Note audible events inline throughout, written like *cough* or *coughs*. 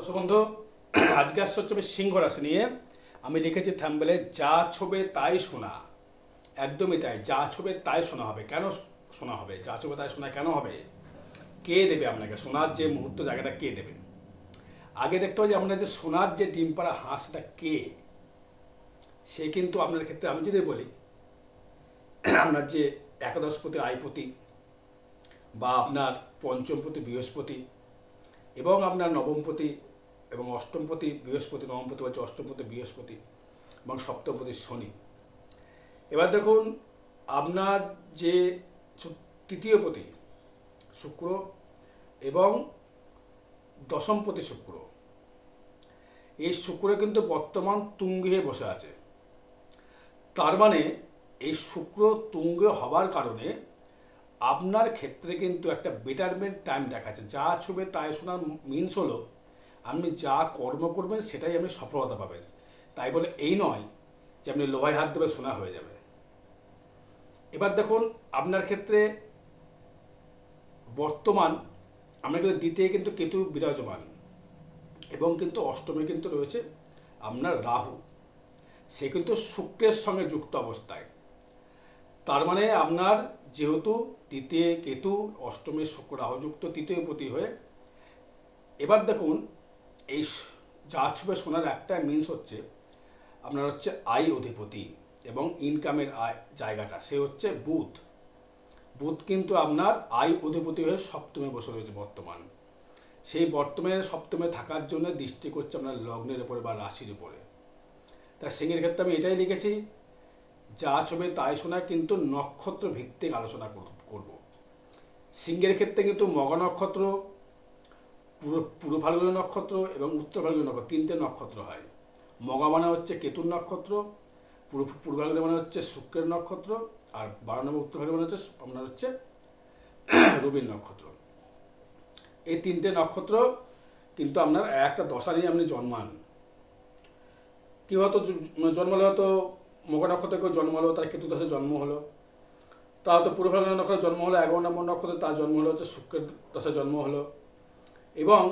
দর্শক বন্ধু, আজকে আসছে হচ্ছে আমি সিংহ রাশি নিয়ে। আমি লিখেছি থ্যাম্বেলে যা ছবে তাই শোনা। একদমই তাই, যা ছবে তাই শোনা হবে। কেন শোনা হবে? যা ছবে তাই শোনা কেন হবে? কে দেবে আপনাকে? শোনার যে মুহূর্ত, জায়গাটা কে দেবে? আগে দেখতে হবে যে আপনার যে সোনার যে ডিম পাড়া হাঁস সেটা কে, সে কিন্তু আপনার ক্ষেত্রে আমি যদি বলি, আপনার যে একাদশপতি আয়পতি বা আপনার পঞ্চমপতি বৃহস্পতি এবং আপনার নবমপতি এবং অষ্টমপতি, বৃহস্পতি, নবমপতি হচ্ছে অষ্টমপতি, বৃহস্পতি, এবং সপ্তমপতি শনি। এবার দেখুন, আপনার যে চু- তৃতীয়পতি শুক্র এবং দশমপতি শুক্র, এই শুক্র কিন্তু বর্তমান তুঙ্গে বসে আছে। তার মানে এই শুক্র তুঙ্গে হবার কারণে আপনার ক্ষেত্রে কিন্তু একটা বেটারমেন্ট টাইম দেখাচ্ছে। যা ছবে তাই শোনার মিনস হলো আপনি যা কর্ম করবেন সেটাই আপনি সফলতা পাবেন। তাই বলে এই নয় যে আপনি লোহায় হাত দেবে শোনা হয়ে যাবে। এবার দেখুন, আপনার ক্ষেত্রে বর্তমান আমরা কিন্তু দ্বিতীয় কিন্তু কেতু বিরাজমান এবং কিন্তু অষ্টমে কিন্তু রয়েছে আপনার রাহু। সে কিন্তু শুক্রের সঙ্গে যুক্ত অবস্থায়। তার মানে আপনার যেহেতু তৃতীয় কেতু, অষ্টমে শুক্র রাহুযুক্ত তৃতীয় পতি হয়ে, এবার দেখুন এই যা ছবে শোনার একটা মিনস হচ্ছে আপনার হচ্ছে আয় অধিপতি এবং ইনকামের আয় জায়গাটা। সে হচ্ছে বুধ। বুধ কিন্তু আপনার আয় অধিপতি হয়ে সপ্তমে বসে রয়েছে বর্তমান। সেই বর্তমানে সপ্তমে থাকার জন্য দৃষ্টি করছে আপনার লগ্নের উপরে বা রাশির উপরে। তা সিংহের ক্ষেত্রে আমি এটাই লিখেছি, যা ছবে তাই শোনা কিন্তু নক্ষত্র ভিত্তিক আলোচনা কর- করব। সিংহের ক্ষেত্রে কিন্তু মগ নক্ষত্র পুরো পূর্ব ফাল্গুনী নক্ষত্র এবং উত্তর ফাল্গুনী নক্ষত্র, তিনটে নক্ষত্র হয়। মগা মানে হচ্ছে কেতুর নক্ষত্র, পূর্ব পূর্ব ফাল্গুনী মানে হচ্ছে শুক্রের নক্ষত্র, আর বারো নম্বর উত্তর ফাল্গুনী মানে হচ্ছে আপনার হচ্ছে *coughs* রবির নক্ষত্র। এই তিনটে নক্ষত্র কিন্তু আপনার একটা দশা নিয়ে আপনি জন্মান। কি হয়তো জ- জন্মালে হয়তো মকর নক্ষত্রে কেউ জন্মালো তার কেতু দশে জন্ম হলো। তা হয়তো পূর্ব ফাল্গুনী নক্ষত্রে জন্ম হলো, এগারো নম্বর নক্ষত্রে তার জন্ম হলো, হচ্ছে শুক্রের দশে জন্ম হলো। এবং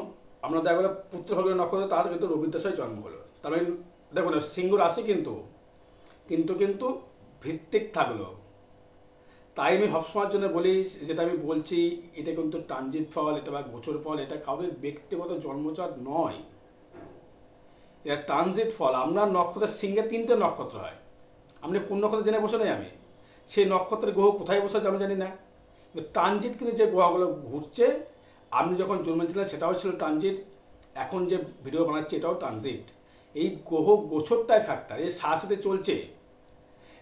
আমরা দেখা গেলো পুত্র ফাল্গুনী নক্ষত্রে তার কিন্তু রবির দশায় জন্ম হলো। তার মানে দেখুন সিংহ রাশি কিন্তু কিন্তু কিন্তু ভিত্তিক থাকল। তাই আমি সবসময়ের জন্য বলি, যেটা আমি বলছি, এটা কিন্তু ট্রানজিট ফল, এটা বা গোচর ফল, এটা কাউরের ব্যক্তিগত জন্মচার নয়। এটা ট্রানজিট ফল। আপনার নক্ষত্রের সিংহে তিনটে নক্ষত্র হয়। আপনি কোন নক্ষত্র জেনে বসে নেই আমি? সেই নক্ষত্রের গ্রহ কোথায় বসে আমি জানি না। ট্রানজিট কিন্তু যে গ্রহগুলো ঘুরছে আপনি যখন জন্মেছিলেন, সেটাও ছিল ট্রানজিট এখন যে ভিডিও বানাচ্ছি, এটাও ট্রানজিট এই গ্রহ গোছরটাই ফ্যাক্টর এই সাথে চলছে।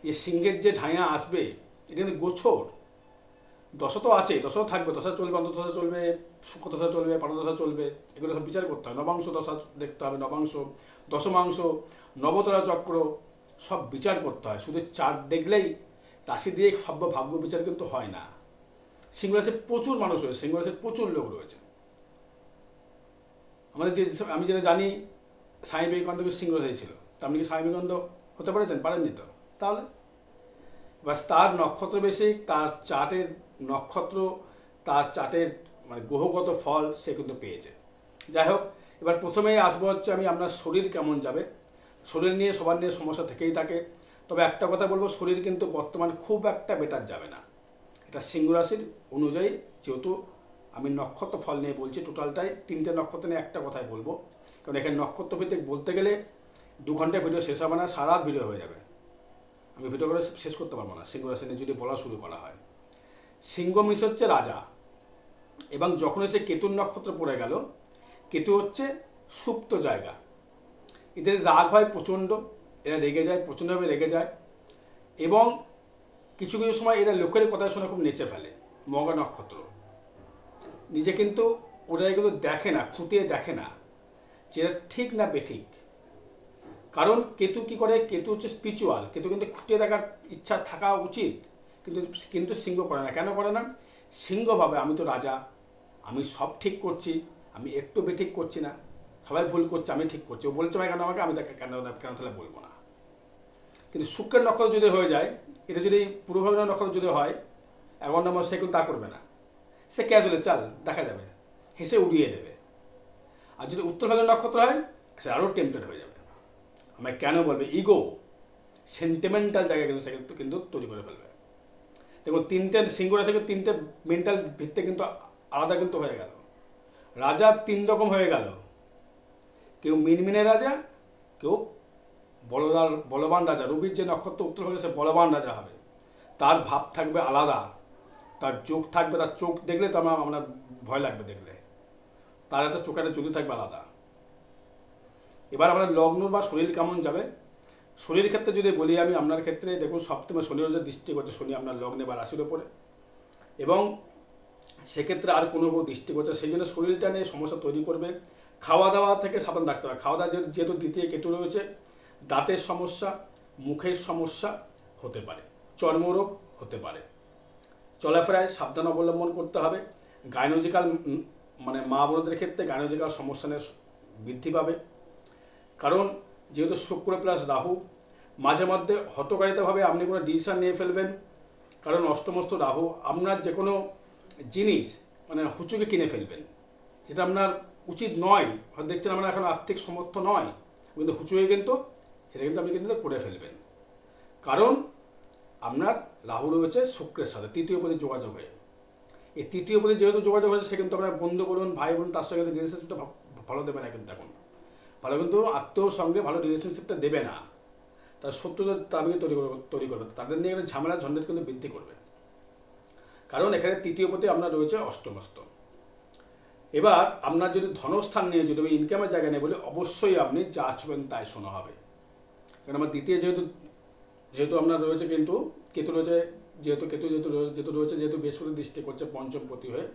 এই সিংহের যে ঢাইয়া আসবে, এটা কিন্তু গোছর। দশা তো আছে দশা থাকবে। দশা চলবে অন্তর্দশা চলবে, শুক্র দশা চলবে পারদশা চলবে, এগুলো সব বিচার করতে হয় নবাংশ দশা দেখতে হবে, নবাংশ, দশমাংশ, নবতরা চক্র, সব বিচার করতে হয়। শুধু চার্ট দেখলেই রাশি দিয়ে সব ভাগ্য বিচার কিন্তু হয় না। রাশির প্রচুর মানুষ রয়েছে রাশির প্রচুর লোক রয়েছে। আমাদের যে আমি যেটা জানি স্বামী বিবেকানন্দকে রাশি ছিল। তা আপনি কি স্বামী বিবেকানন্দ হতে পারেছেন? পারেননি তো? তাহলে? এবার তার নক্ষত্র বেশি, তার চার্টের নক্ষত্র, তার চার্টের মানে গ্রহগত ফল সে কিন্তু পেয়েছে। যাই হোক, এবার প্রথমেই আসব হচ্ছে আমি আপনার শরীর কেমন যাবে। শরীর নিয়ে সবার নিয়ে সমস্যা থেকেই থাকে। তবে একটা কথা বলব, শরীর কিন্তু বর্তমান খুব একটা বেটার যাবে না। এটা সিংহ রাশির অনুযায়ী যেহেতু আমি নক্ষত্র ফল নিয়ে বলছি টোটালটাই, তিনটে নক্ষত্র নিয়ে একটা কথাই বলব। কারণ এখানে নক্ষত্র ভিত্তিক বলতে গেলে দু ঘণ্টা ভিডিও শেষ হবে না, সারা ভিডিও হয়ে যাবে। আমি ভিডিও করে শেষ করতে পারব না সিংহ রাশি নিয়ে যদি বলা শুরু করা হয়। সিংহ মিশ হচ্ছে রাজা, এবং যখন এসে কেতুর নক্ষত্র পড়ে গেল, কেতু হচ্ছে সুপ্ত জায়গা। এদের রাগ হয় প্রচণ্ড, এরা রেগে যায়, প্রচণ্ডভাবে রেগে যায়, এবং কিছু কিছু সময় এরা লোকের কথা শুনে খুব নেচে ফেলে, মগা নক্ষত্র। নিজে কিন্তু ওরা কিন্তু দেখে না, খুঁটিয়ে দেখে না যে এটা ঠিক না বেঠিক। কারণ কেতু কি করে? কেতু হচ্ছে স্পিরিচুয়াল কেতু কিন্তু খুঁটিয়ে দেখার ইচ্ছা থাকা উচিত, কিন্তু কিন্তু সিংহ করে না। কেন করে না? সিংহ ভাবে, আমি তো রাজা, আমি সব ঠিক করছি, আমি একটু বেঠিক করছি না। সবাই ভুল করছে, আমি ঠিক করছি। ও বলছে কেন আমাকে? আমি তাকে কেন কেন তাহলে বলব না? কিন্তু শুক্রের নক্ষত্র যদি হয়ে যায়, এটা যদি পূর্বভাগের নক্ষত্র যদি হয় এগারো নম্বর সে কিন্তু তা করবে না। সে ক্যাজুয়ালি, চাল, দেখা যাবে। হেসে উড়িয়ে দেবে। আর যদি উত্তর ভাগের নক্ষত্র হয়, সে আরও টেম্পটেড হয়ে যাবে। আমায় কেন বলবে? ইগো সেন্টিমেন্টাল জায়গা কিন্তু সে কিন্তু কিন্তু তৈরি করে ফেলবে। দেখুন, তিনটে সিংহ রাশি কিন্তু তিনটে মেন্টাল ভিত্তি কিন্তু আলাদা কিন্তু হয়ে গেল। রাজা তিন রকম হয়ে গেল। কেউ মিনমিনে রাজা, কেউ বলদার বলবান রাজা, রবির যে নক্ষত্র উত্তর হবে সে বলবান রাজা হবে। তার ভাব থাকবে আলাদা। তার চোখ থাকবে, তার চোখ দেখলে তো আমার আপনার ভয় লাগবে দেখলে। তার একটা চোখের একটা জ্যোতি থাকবে আলাদা। এবার আমরা লগ্ন বা শরীর কেমন যাবে? শরীর ক্ষেত্রে যদি বলি আমি, আপনার ক্ষেত্রে দেখুন, সপ্তমে শনি যে দৃষ্টি করছে, শনি আপনার লগ্নে বা রাশির ওপরে। এবং সেক্ষেত্রে আর কোনো দৃষ্টি করছে, সেই জন্য শরীরটা নিয়ে সমস্যা তৈরি করবে। খাওয়া দাওয়া থেকে সাবধান রাখতে হবে। খাওয়া দাওয়া যেহেতু- দ্বিতীয় কেতু রয়েছে দাঁতের সমস্যা, মুখের সমস্যা হতে পারে, চর্মরোগ হতে পারে। চলাফেরায় সাবধান অবলম্বন করতে হবে। গাইনোজিক্যাল মানে মা বোনদের ক্ষেত্রে গাইনোজিক্যাল সমস্যা বৃদ্ধি পাবে। কারণ যেহেতু শুক্র প্লাস রাহু, মাঝে মধ্যে হতকারিতাভাবে আপনি কোনো ডিসিশন নিয়ে ফেলবেন। কারণ অষ্টমস্ত রাহু আপনার যে কোনো জিনিস মানে হুচুকে কিনে ফেলবেন। যেটা আপনার উচিত নয়। দেখছেন আমরা এখন আর্থিক সমর্থ নয়, কিন্তু হুচুকে কিন্তু সেটা কিন্তু আপনি কিন্তু করে ফেলবেন। কারণ আপনার রাহু রয়েছে শুক্রের সাথে, তৃতীয় পদে যোগাযোগ হয়ে। এই তৃতীয় পদে যেহেতু যোগাযোগ হয়েছে, সে কিন্তু আপনার বন্ধু বলুন ভাই বোন তার সঙ্গে রিলেশনশিপটা ভালো দেবে না কিন্তু এখন। ভালো কিন্তু আত্মীয়র সঙ্গে ভালো রিলেশনশিপটা দেবে না। তার শত্রুদের তাদেরকে তৈরি তৈরি করবে তাদের নিয়ে ঝামেলা, ঝঞ্ঝাট কিন্তু বৃদ্ধি করবে। কারণ এখানে তৃতীয় পথে আপনার রয়েছে অষ্টমস্ত এবার আপনার যদি ধনস্থান নিয়ে যদি ইনকামের জায়গা নেই বলে অবশ্যই আপনি যা আছবেন তাই শোনা হবে। কারণ আমার দ্বিতীয় যেহেতু যেহেতু আপনার রয়েছে কিন্তু কেতু রয়েছে, যেহেতু কেতু যেহেতু যেহেতু রয়েছে, যেহেতু বৃহস্পতি দৃষ্টি করছে পঞ্চমপতি হয়ে।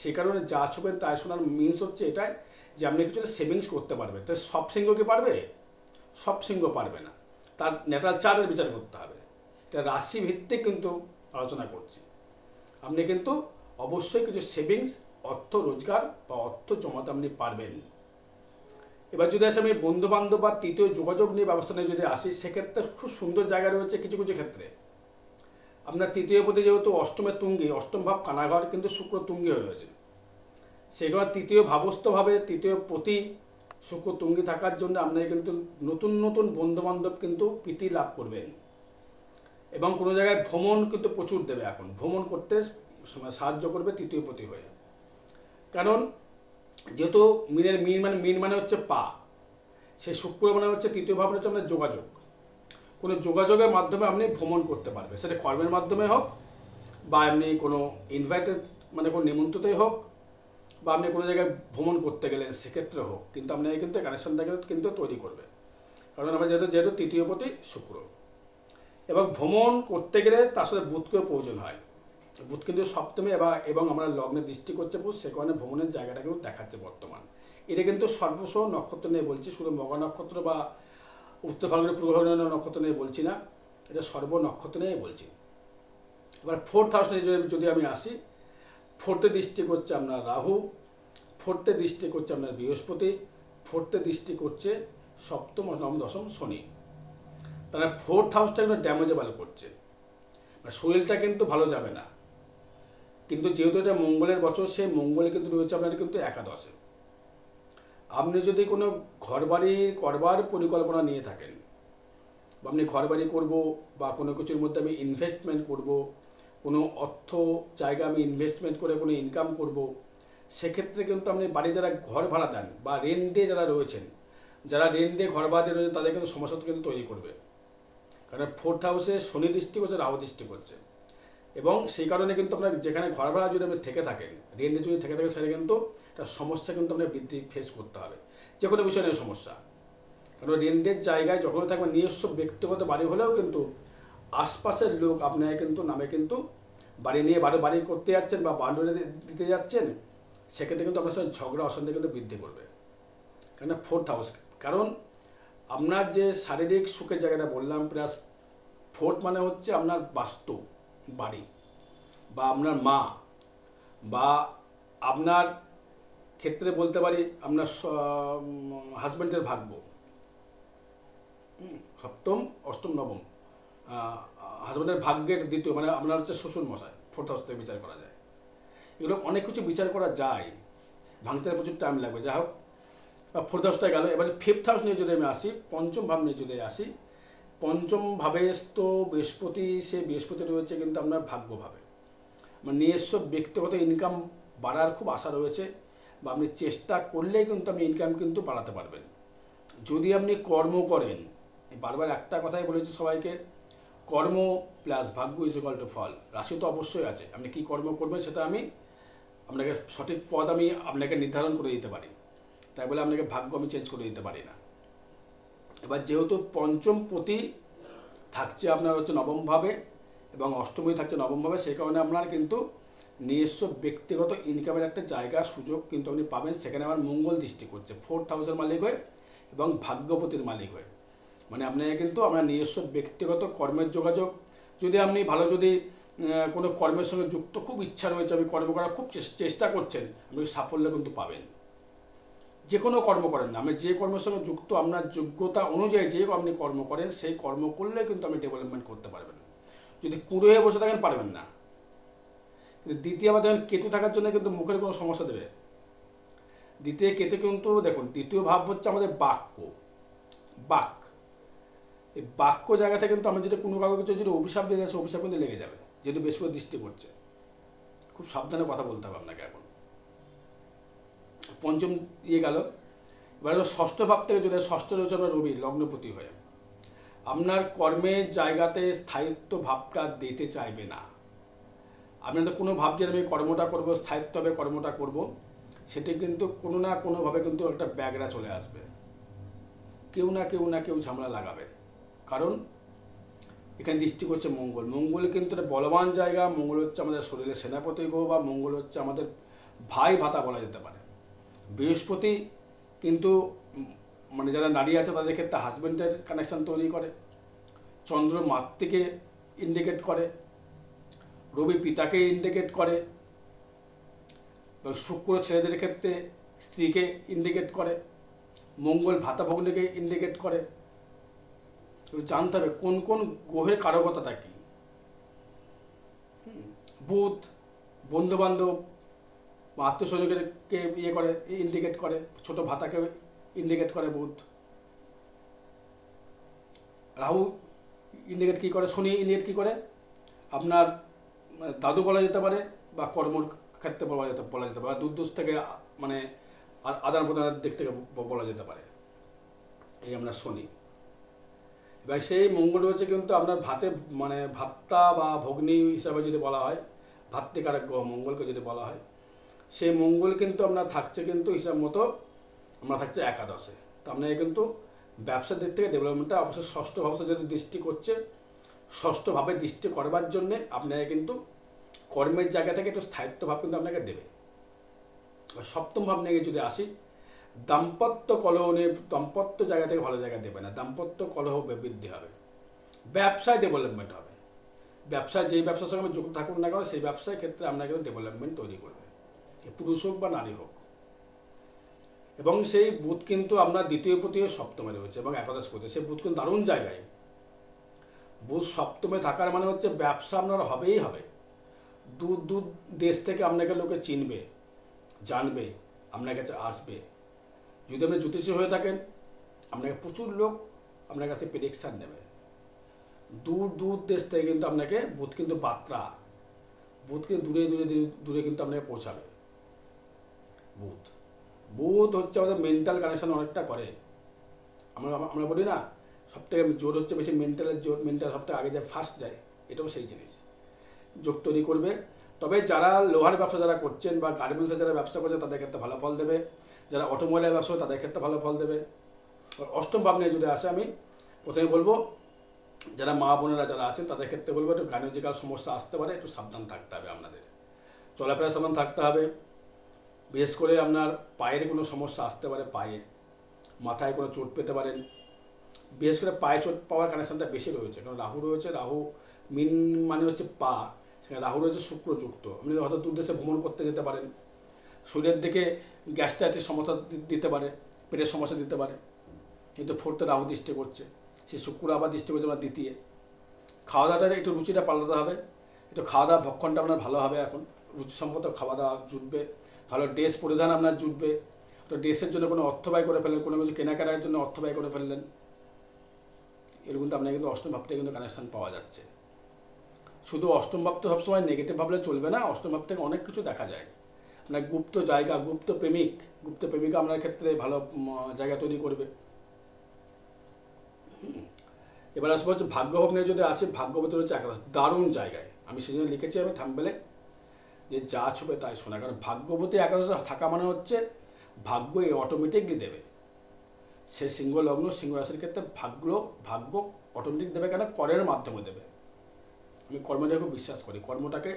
সে কারণে যা ছবেন তাই শোনার মিনস হচ্ছে এটাই যে আপনি কিছু সেভিংস করতে পারবেন। তো সব সিংহ কি পারবে? সব সিংহ পারবে না। তার নেটাল চারের বিচার করতে হবে। এটা রাশি ভিত্তিক কিন্তু আলোচনা করছি। আপনি কিন্তু অবশ্যই কিছু সেভিংস অর্থ রোজগার বা অর্থ জমাতে আপনি পারবেন। এবার যদি আসে আমি বন্ধু বান্ধব বা তৃতীয় যোগাযোগ নিয়ে ব্যবস্থা নিয়ে যদি আসি, সেক্ষেত্রে খুব সুন্দর জায়গা রয়েছে কিছু কিছু ক্ষেত্রে। আপনার তৃতীয় পদে যেহেতু অষ্টমের তুঙ্গি, অষ্টম ভাব কানাঘর কিন্তু শুক্র তুঙ্গি হয়ে রয়েছে। সেখানে তৃতীয় ভাবস্থভাবে তৃতীয় প্রতি শুক্র তুঙ্গি থাকার জন্য আপনাকে কিন্তু নতুন নতুন বন্ধু বান্ধব কিন্তু প্রীতি লাভ করবেন। এবং কোনো জায়গায় ভ্রমণ কিন্তু প্রচুর দেবে এখন। ভ্রমণ করতে সাহায্য করবে তৃতীয় পতি হয়ে। কারণ যেহেতু মিনের, মিন মানে মিন মানে হচ্ছে পা। সেই শুক্র মানে হচ্ছে তৃতীয় ভাব মানে হচ্ছে আপনার যোগাযোগ। কোনো যোগাযোগের মাধ্যমে আপনি ভ্রমণ করতে পারবেন। সেটা কর্মের মাধ্যমে হোক, বা এমনি কোনো ইনভাইটেড মানে কোনো নিমন্ত্রিতই হোক, বা আপনি কোনো জায়গায় ভ্রমণ করতে গেলেন, সেক্ষেত্রে হোক, কিন্তু আপনাকে কিন্তু কানেকশনটা কিন্তু তৈরি করবে কারণ আমরা যেহেতু যেহেতু তৃতীয় পতি শুক্র। এবং ভ্রমণ করতে গেলে তার সাথে বুধকেও প্রয়োজন হয়। বুধ কিন্তু সপ্তমে এবং এবং আমরা লগ্নে দৃষ্টি করছে বুধ সে কারণে ভ্রমণের জায়গাটা কিন্তু দেখাচ্ছে বর্তমান। এটা কিন্তু সর্বস্ব নক্ষত্র নিয়ে বলছি, শুধু মগা নক্ষত্র বা উত্তর ফাল্গুনের পূর্ব নক্ষত্র নিয়ে বলছি না, এটা সর্ব নক্ষত্র নিয়ে বলছি। এবার ফোর্থ হাউসে যদি যদি আমি আসি ফোর্থে দৃষ্টি করছে আপনার রাহু ফোর্থে দৃষ্টি করছে আপনার বৃহস্পতি ফোর্থে দৃষ্টি করছে সপ্তম নবম দশম শনি। তারা ফোর্থ হাউসটা কিন্তু ড্যামেজেবল করছে। মানে শরীরটা কিন্তু ভালো যাবে না। কিন্তু যেহেতু এটা মঙ্গলের বছর সেই মঙ্গলে কিন্তু রয়েছে আপনার কিন্তু একাদশে। আপনি যদি কোনো ঘরবাড়ি করবার পরিকল্পনা নিয়ে থাকেন, বা আপনি ঘরবাড়ি করব, বা কোনো কিছুর মধ্যে আমি ইনভেস্টমেন্ট করব, কোনো অর্থ জায়গা আমি ইনভেস্টমেন্ট করে কোনো ইনকাম করব, সেক্ষেত্রে কিন্তু আপনি বাড়ি যারা ঘর ভাড়া দেন, বা রেন্টে যারা রয়েছেন, যারা রেন্টে ঘর ভাড়া দিয়ে রয়েছেন, তাদের কিন্তু সমস্যা কিন্তু তৈরি করবে। কারণ ফোর্থ হাউসে শনি দৃষ্টি করছে, রাহু দৃষ্টি করছে। এবং সেই কারণে কিন্তু আপনার যেখানে ঘর ভাড়া যদি আপনি থেকে থাকেন রেন্টে যদি থেকে থাকেন সেটা কিন্তু একটা সমস্যা কিন্তু আপনার বৃদ্ধি ফেস করতে হবে। যে কোনো বিষয় নিয়ে সমস্যা। কারণ রেন্টের জায়গায় যখন থাকবে নিজস্ব ব্যক্তিগত বাড়ি হলেও কিন্তু আশপাশের লোক আপনাকে কিন্তু নামে কিন্তু বাড়ি নিয়ে বাড়ি বাড়ি করতে যাচ্ছেন বা বান্ডলে দিতে যাচ্ছেন, সেক্ষেত্রে কিন্তু আপনার সঙ্গে ঝগড়া, অশান্তি কিন্তু বৃদ্ধি করবে। কেন ফোর্থ হাউস কারণ আপনার যে শারীরিক সুখের জায়গাটা বললাম প্লাস ফোর্থ মানে হচ্ছে আপনার বাস্তু। বাড়ি বা আপনার মা বা আপনার ক্ষেত্রে বলতে পারি আপনার হাজব্যান্ডের ভাগ্য। সপ্তম, অষ্টম, নবম। হাজব্যান্ডের ভাগ্যের দ্বিতীয় মানে আপনার হচ্ছে শ্বশুর মশাই ফোর্থ হাউস থেকে বিচার করা যায়। এগুলো অনেক কিছু বিচার করা যায়। ভাঙতে প্রচুর টাইম লাগবে। যাই হোক ফোর্থ হাউসটা গেল। এবারে ফিফথ হাউস নিয়ে যদি আমি আসি, পঞ্চম ভাব নিয়ে যদি আসি পঞ্চম ভাবে তো বৃহস্পতি, সে বৃহস্পতি রয়েছে কিন্তু আপনার ভাগ্যভাবে। মানে নিজস্ব ব্যক্তিগত ইনকাম বাড়ার খুব আশা রয়েছে বা আপনি চেষ্টা করলেই কিন্তু আপনি ইনকাম কিন্তু বাড়াতে পারবেন। যদি আপনি কর্ম করেন বারবার একটা কথাই বলেছি সবাইকে, কর্ম প্লাস ভাগ্য ইজ ইকাল টু ফল। রাশি তো অবশ্যই আছে। আপনি কী কর্ম করবেন সেটা আমি আপনাকে সঠিক পথ আমি আপনাকে নির্ধারণ করে দিতে পারি। তাই বলে আপনাকে ভাগ্য আমি চেঞ্জ করে দিতে পারি না। এবার যেহেতু পঞ্চম পতি থাকছে আপনার হচ্ছে নবমভাবে এবং অষ্টমী থাকছে নবমভাবে সেই কারণে আপনার কিন্তু নিজস্ব ব্যক্তিগত ইনকামের একটা জায়গা, সুযোগ কিন্তু আপনি পাবেন। সেখানে আমার মঙ্গল দৃষ্টি করছে ফোর্থ হাউসের মালিক হয়ে এবং ভাগ্যপতির মালিক হয়ে। মানে আপনাকে কিন্তু আপনার নিজস্ব ব্যক্তিগত কর্মের যোগাযোগ, যদি আপনি ভালো যদি কোনো কর্মের সঙ্গে যুক্ত, খুব ইচ্ছা রয়েছে, আপনি কর্ম করার খুব চেষ্টা করছেন, আপনি সাফল্য কিন্তু পাবেন। যে কোনো কর্ম করেন না। আপনি যে কর্মের সঙ্গে যুক্ত, আপনার যোগ্যতা অনুযায়ী যে আপনি কর্ম করেন, সেই কর্ম করলে কিন্তু আপনি ডেভেলপমেন্ট করতে পারবেন। যদি কুড়ো হয়ে বসে থাকেন, পারবেন না। কিন্তু দ্বিতীয় আবার দেখেন, কেতু থাকার জন্য কিন্তু মুখের কোনো সমস্যা দেবে। দ্বিতীয় কেতু কিন্তু দেখুন, দ্বিতীয় ভাব হচ্ছে আমাদের বাক্য। বাক এই বাক্য জায়গাতে কিন্তু আমি যদি কোনো কাউকে কিছু যদি অভিশাপ দিয়ে সে অভিশাপ কিন্তু লেগে যাবে। যেহেতু বৃহস্পতি দৃষ্টি করছে খুব সাবধানে কথা বলতে হবে আপনাকে এখন। পঞ্চম ইয়ে গেল। এবার ষষ্ঠ ভাব থেকে যদি ষষ্ঠ রয়েছে আপনার রবি, লগ্নপতি হয়ে। আপনার কর্মের জায়গাতে স্থায়িত্ব ভাবটা দিতে চাইবে না। আপনাদের কোনো ভাবছেন আমি কর্মটা করব, স্থায়িত্ব হবে, কর্মটা করব, সেটি কিন্তু কোনো না কোনোভাবে কিন্তু একটা ব্যাগরা চলে আসবে। কেউ না কেউ না কেউ ঝামেলা লাগাবে। কারণ এখানে দৃষ্টি করছে মঙ্গল। মঙ্গল কিন্তু একটা বলবান জায়গা। মঙ্গল হচ্ছে আমাদের শরীরের সেনাপতি গ্রহ বা মঙ্গল হচ্ছে আমাদের ভাই ভাতা বলা যেতে পারে। বৃহস্পতি কিন্তু মানে যারা নারী আছে তাদের ক্ষেত্রে হাজব্যান্ডের কানেকশান তৈরি করে, চন্দ্র মাতৃকে ইন্ডিকেট করে, রবি পিতাকে ইন্ডিকেট করে এবং শুক্র ছেলেদের ক্ষেত্রে স্ত্রীকে ইন্ডিকেট করে, মঙ্গল ভাতা ভগ্নিকে ইন্ডিকেট করে। জানতে হবে কোন কোন গ্রহের কারকতাটা কী? বুধ, বন্ধুবান্ধব বা আত্মীয়স্বজনকে ইয়ে করে ইন্ডিকেট করে, ছোট ভাতাকে ইন্ডিকেট করে বুধ রাহু ইন্ডিকেট কী করে, শনি ইন্ডিকেট কী করে? আপনার দাদু বলা যেতে পারে বা কর্মর ক্ষেত্রে বলা যেতে বলা যেতে পারে দূর দূর থেকে মানে আদান প্রদানের দিক থেকে বলা যেতে পারে। এই আপনার শনি। এবার সেই মঙ্গল রয়েছে কিন্তু আপনার ভাতে মানে ভাত্তা বা ভগ্নি হিসাবে যদি বলা হয়, ভাতৃকারক গ্রহ মঙ্গলকে যদি বলা হয় সেই মঙ্গল কিন্তু আপনার থাকছে কিন্তু হিসাব মতো আমরা থাকছে একাদশে। তো আপনাকে কিন্তু ব্যবসার দিক থেকে ডেভেলপমেন্টটা অবশ্যই ষষ্ঠ ভাবসা যদি দৃষ্টি করছে ষষ্ঠভাবে দৃষ্টি করবার জন্যে আপনাকে কিন্তু কর্মের জায়গা থেকে একটু স্থায়িত্ব ভাব কিন্তু আপনাকে দেবে। সপ্তম ভাব নিয়ে যদি আসি, দাম্পত্য কলহ নিয়ে দাম্পত্য জায়গা থেকে ভালো জায়গা দেবে না, দাম্পত্য কলহ বৃদ্ধি হবে। ব্যবসায় ডেভেলপমেন্ট হবে। ব্যবসায় যেই ব্যবসার সঙ্গে যুক্ত থাকুন না কেন, সেই ব্যবসার ক্ষেত্রে আপনাকে ডেভেলপমেন্ট তৈরি করবে। পুরুষ হোক বা নারী হোক। এবং সেই বুথ কিন্তু আপনার দ্বিতীয় প্রতিও সপ্তমে রয়েছে এবং একাদশ পতি সেই বুথ কিন্তু দারুণ জায়গায়। বুথ সপ্তমে থাকার মানে হচ্ছে ব্যবসা আপনার হবেই হবে। দূর দূর দেশ থেকে আপনাকে লোকে চিনবে, জানবে, আপনার কাছে আসবে। যদি আপনি জ্যোতিষী হয়ে থাকেন, আপনাকে প্রচুর লোক আপনার কাছে প্রেডিকশান নেবে। দূর দূর দেশ থেকে কিন্তু আপনাকে বুথ কিন্তু বার্তা দূরে দূরে দূরে দূরে কিন্তু আপনাকে পৌঁছাবে। বুথ বুথ হচ্ছে আমাদের মেন্টাল কানেকশন অনেকটা করে। আমরা আমরা বলি না সব থেকে জোর হচ্ছে বেশি মেন্টালের জোর মেন্টাল সবথেকে আগে যায় ফার্স্ট যায়, এটাও সেই জিনিস। যোগ তৈরি করবে। তবে যারা লোহার ব্যবসা যারা করছেন বা গার্মেন্টসের যারা ব্যবসা করছেন, তাদের ক্ষেত্রে ভালো ফল দেবে। যারা অটোমোবাইলের ব্যবসা, তাদের ক্ষেত্রে ভালো ফল দেবে। অষ্টম ভাব নিয়ে যদি আসে আমি, প্রথমে বলব, যারা মা বোনেরা যারা আছেন, তাদের ক্ষেত্রে বলব একটু গাইনোলজিক্যাল সমস্যা আসতে পারে, একটু সাবধান থাকতে হবে আপনাদের। চলাফেরা সাবধান থাকতে হবে। বিশেষ করে আপনার পায়ের কোনো সমস্যা আসতে পারে পায়ে, মাথায় কোনো চোট পেতে পারেন বিশেষ করে পায়ে চোট পাওয়ার কানেকশনটা বেশি রয়েছে, কারণ রাহু রয়েছে, রাহু মিন মানে হচ্ছে পা, সেখানে রাহু রয়েছে শুক্রযুক্ত। আপনি হয়তো দূর দেশে ভ্রমণ করতে যেতে পারেন, শরীরের দিকে গ্যাস্ট্রাইটিস সমস্যা দিতে পারে, পেটের সমস্যা দিতে পারে, কিন্তু ফোর্থে রাহু দৃষ্টি করছে, সে শুক্র আবার দৃষ্টি করছে আপনার দ্বিতীয়। খাওয়া দাওয়াটা একটু রুচিটা পাল্টাতে হবে, একটু খাওয়া দাওয়া ভক্ষণটা আপনার ভালো হবে এখন, রুচিসম্মত খাওয়া দাওয়া জুটবে। ভালো ড্রেস পরিধান আপনার জুটবে। তো ড্রেসের জন্য কোনো অর্থ ব্যয় করে ফেললেন, কোনো কিছু কেনাকাটার জন্য অর্থ ব্যয় করে ফেললেন। এরকম কিন্তু আপনার কিন্তু অষ্টম ভাবতে কিন্তু কানেকশান পাওয়া যাচ্ছে। শুধু অষ্টম ভাব তো সবসময় নেগেটিভ ভাবলে চলবে না, অষ্টম ভাব থেকে অনেক কিছু দেখা যায়। আপনার গুপ্ত জায়গা, গুপ্ত প্রেমিক, গুপ্ত প্রেমিকা আপনার ক্ষেত্রে ভালো জায়গা তৈরি করবে। এবার আসব হচ্ছে ভাগ্যভাব নিয়ে যদি আসে ভাগ্যবতী হচ্ছে একাদশ দারুণ জায়গায়। আমি সেজন্য লিখেছি আমি থাম্বেলে যে যা ছবে তাই শোনা, কারণ ভাগ্যবতী একাদশে থাকা মানে হচ্ছে ভাগ্য এই অটোমেটিকলি দেবে। সে সিংহ লগ্ন, সিংহ রাশির ক্ষেত্রে ভাগ্য ভাগ্য অটোমেটিক দেবে কেন? করের মাধ্যমে দেবে। আমি কর্মটাকে খুব বিশ্বাস করি। কর্মটাকে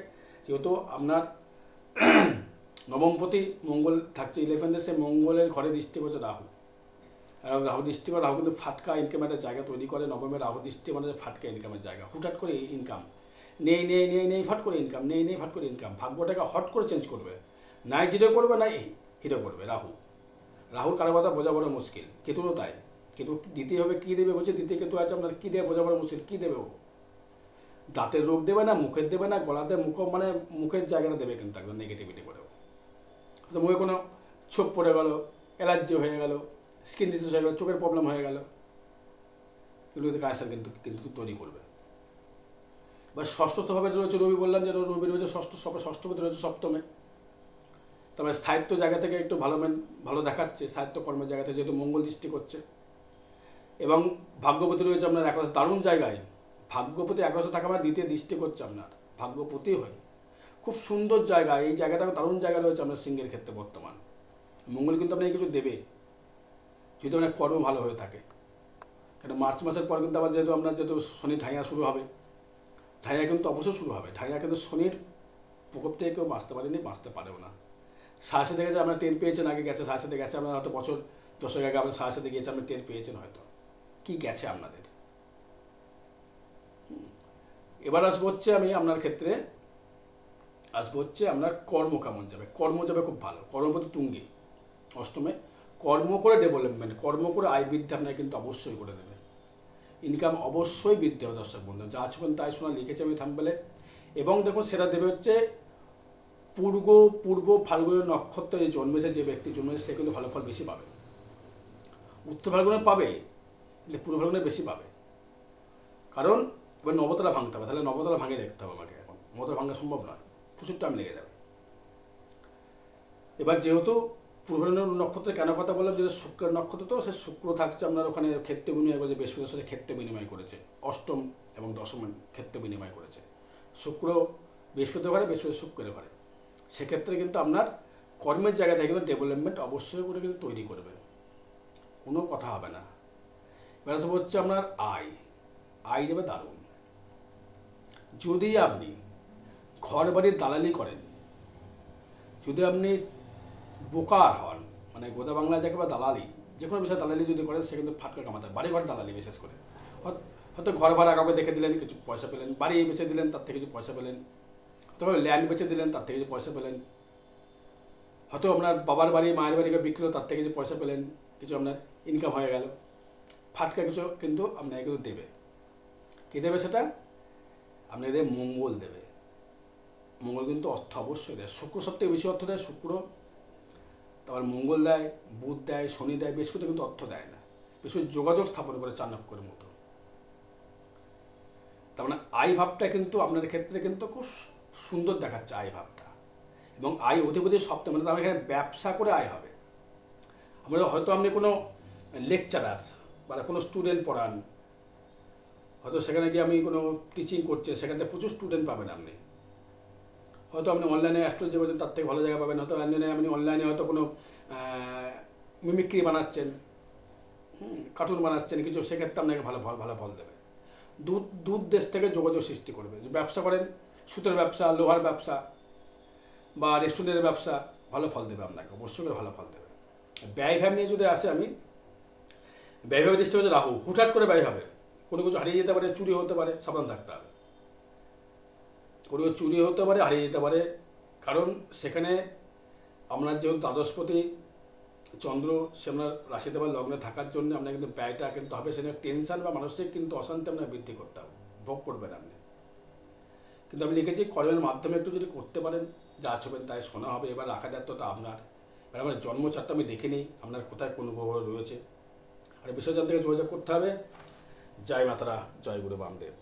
যেহেতু আপনার নবমপতি মঙ্গল থাকছে ইলেভেনে সে মঙ্গলের ঘরে দৃষ্টি করছে রাহু। রাহু দৃষ্টি করে রাহু কিন্তু ফাটকা ইনকামের জায়গা তৈরি করে। নবমের রাহু দৃষ্টি মানে ফাটকা ইনকামের জায়গা। হুটহাট করে ইনকাম নেই নেই নেই নেই, ফট করে ইনকাম নেই নেই, ফট করে ইনকাম ভাগ্যটাকে হট করে চেঞ্জ করবে। নাই জিরো করবে, নাই হিরো করবে। রাহু। রাহুর কারও কথা বোঝা বড় মুশকিল। কেতুরও তাই। কেতু দিতে হবে, কী দেবে বলছে? দিতে কেতু আছে, আপনার কী দেবে বোঝা বড় মুশকিল, কী দেবে ও? দাঁতের রোগ দেবে না, মুখের দেবে না, গলাতে মুখ মানে মুখের জায়গাটা দেবে কিন্তু একদম নেগেটিভিটি করে তো মুখে কোনো ছোপ পড়ে গেল অ্যালার্জি হয়ে গেল স্কিন ডিজিজ হয়ে গেল, চোখের প্রবলেম হয়ে গেল এগুলোতে কাজটা কিন্তু কিন্তু তৈরি করবে? বা ষষ্ঠভাবে রয়েছে রবি বললাম যে রবি রয়েছে ষষ্ঠ সবে ষষ্ঠভাবে রয়েছে সপ্তমে। তবে স্থায়িত্ব জায়গা থেকে একটু ভালো মেন ভালো দেখাচ্ছে, স্থায়িত্ব কর্মের জায়গা থেকে যেহেতু মঙ্গল দৃষ্টি করছে। এবং ভাগ্যপতি রয়েছে আপনার একরাশ দারুণ জায়গায়। ভাগ্যপতি একরাশে থাকা মানে দ্বিতীয় দৃষ্টি করছে আপনার। ভাগ্যপতি হয়। খুব সুন্দর জায়গা। এই জায়গাটা দারুণ জায়গা রয়েছে আপনার সিংহের ক্ষেত্রে বর্তমান। মঙ্গল কিন্তু আপনাকে কিছু দেবে। যদি আপনার কর্ম ভালো হয়ে থাকে। কেন? মার্চ মাসের পর কিন্তু আবার যেহেতু আপনার যেহেতু শনি ঢাইয়া শুরু হবে। ঢাইয়া কিন্তু অবশ্যই শুরু হবে। ঢাইয়া কিন্তু শনির প্রকোপ থেকে কেউ বাঁচতে পারেনি, বাঁচতে পারেও না। সাড়ে সাথে গেছে আপনার টেন পেয়েছেন, আগে গেছে, সাড়ে সাথে গেছে আপনার হয়তো বছর দশেক আগে আপনার সাড়ে সাথে গিয়েছে আপনি টেন পেয়েছেন হয়তো। কি গেছে আপনাদের? এবার আসব হচ্ছে আমি আপনার ক্ষেত্রে, আসব হচ্ছে আপনার কর্ম কেমন যাবে? কর্ম যাবে খুব ভালো। কর্ম কর্মপতি তুঙ্গি। অষ্টমে কর্ম করে ডেভেলপমেন্ট কর্ম করে আয় বৃদ্ধি আপনাকে কিন্তু অবশ্যই করে দেবে। ইনকাম অবশ্যই বৃদ্ধি হবে, দর্শক বন্ধু। যা আছেন তাই শোনা, লিখেছে আমি থাম্বেলে এবং দেখুন, সেটা দেবে হচ্ছে পূর্ব পূর্ব ফাল্গুনের নক্ষত্রে যে জন্মেছে, যে ব্যক্তি জন্মেছে, সে কিন্তু ভালো ফল বেশি পাবে। উত্তর ফাল্গুনে পাবে, কিন্তু পূর্ব ফাল্গুনে বেশি পাবে। কারণ, এবার নবতলা ভাঙতে হবে। তাহলে নবতলা ভাঙে দেখতে হবে আমাকে এখন। নবতলা ভাঙা সম্ভব নয়। প্রচুর টাইম লেগে যাবে। এবার যেহেতু পূর্ব নক্ষত্রে কেন কথা বললাম? যেটা শুক্রের নক্ষত্র তো, সে শুক্র থাকছে আপনার ওখানে ক্ষেত্রে বিনিময় করেছে বৃহস্পতির সাথে ক্ষেত্রে বিনিময় করেছে। অষ্টম এবং দশম ক্ষেত্রে বিনিময় করেছে। শুক্র বৃহস্পতি ঘরে বৃহস্পতি শুক্রের ঘরে। সেক্ষেত্রে কিন্তু আপনার কর্মের জায়গা থেকে কিন্তু ডেভেলপমেন্ট অবশ্যই করে কিন্তু তৈরি করবে। কোনো কথা হবে না। এবার আসব হচ্ছে আপনার আয়। আয় দেবে দারুণ। যদি আপনি ঘর বাড়ির দালালি করেন, যদি আপনি বোকার হন মানে গোদা বাংলায় যাকে বা দালালি, যে কোনো বিষয়ে দালালি যদি করে সে কিন্তু ফাটকা কামাতে বাড়ি ঘর দালালি বিশেষ করে। হয়তো- ঘর ভাড়া কাউকে দেখে দিলেন, কিছু পয়সা পেলেন, বাড়ি বেচে দিলেন, তার থেকে কিছু পয়সা পেলেন। তবে ল্যান্ড বেচে দিলেন, তার থেকে কিছু পয়সা পেলেন। হয়তো আপনার বাবার বাড়ি, মায়ের বাড়িকে বিক্রি তার থেকে কিছু পয়সা পেলেন, কিছু আপনার ইনকাম হয়ে গেল। ফাটকা কিছু কিন্তু আপনাকে কিন্তু দেবে। কী দেবে সেটা? আপনাদের মঙ্গল দেবে। মঙ্গল কিন্তু অর্থ অবশ্যই দেয়। শুক্র সব থেকে বেশি অর্থ দেয়, শুক্র তারপর মঙ্গল দেয়, বুধ দেয়, শনি দেয়, বৃহস্পতি কিন্তু অর্থ দেয় না। বৃহস্পতি যোগাযোগ স্থাপন করে চাণক্যের মতো। তার মানে আয় ভাবটা কিন্তু আপনার ক্ষেত্রে কিন্তু খুব সুন্দর দেখাচ্ছে আয় ভাবটা। এবং আয় অধিপতি সপ্তম মানে তার এখানে ব্যবসা করে আয় হবে। আমরা হয়তো আপনি কোনো লেকচারার বা কোনো স্টুডেন্ট পড়ান, হয়তো সেখানে গিয়ে আমি কোনো টিচিং করছি সেখান প্রচুর স্টুডেন্ট পাবেন আপনি। হয়তো আপনি অনলাইনে অ্যাস্ট্রোলজি বলছেন, তার থেকে ভালো জায়গা পাবেন। হয়তো অনলাইনে আপনি অনলাইনে হয়তো কোনো মিমিক্রি বানাচ্ছেন কার্টুন বানাচ্ছেন, কিছু, সেক্ষেত্রে আপনাকে ভালো ফল ভালো ফল দেবে। দুধ দুধ দেশ থেকে যোগাযোগ সৃষ্টি করবে। ব্যবসা করেন, সুতোর ব্যবসা, লোহার ব্যবসা বা রেস্টুরেন্টের ব্যবসা, ভালো ফল দেবে আপনাকে, অবশ্যই করে ভালো ফল দেবে। ব্যয় ভাব নিয়ে যদি আসে আমি, ব্যয় ভাবের দৃষ্টি হচ্ছে রাহু। হুটহাট করে ব্যয় হবে। কোনো কিছু হারিয়ে যেতে পারে, চুরি হতে পারে, সাবধান থাকতে হবে। কোনো চুরি হতে পারে, হারিয়ে যেতে পারে। কারণ সেখানে আপনার যেহেতু দ্বাদশপতি, চন্দ্র, সে আপনার রাশিতে বা লগ্নে থাকার জন্য আপনার কিন্তু ব্যয়টা কিন্তু হবে, সেখানে টেনশন বা মানসিক কিন্তু অশান্তি আপনার বৃদ্ধি করতে হবে, ভোগ করবেন আপনি। কিন্তু আমি লিখেছি, কর্মের মাধ্যমে একটু যদি করতে পারেন, যা ছবেন তাই শোনা হবে, এবার রাখা দায়িত্বটা আপনার। এবার আমার জন্মচারটা আমি দেখে নিই, আপনার কোথায় কোন গ্রহ রয়েছে। আর এই থেকে যোগাযোগ করতে হবে। জয় মাতারা, জয় গুরু বামদেব।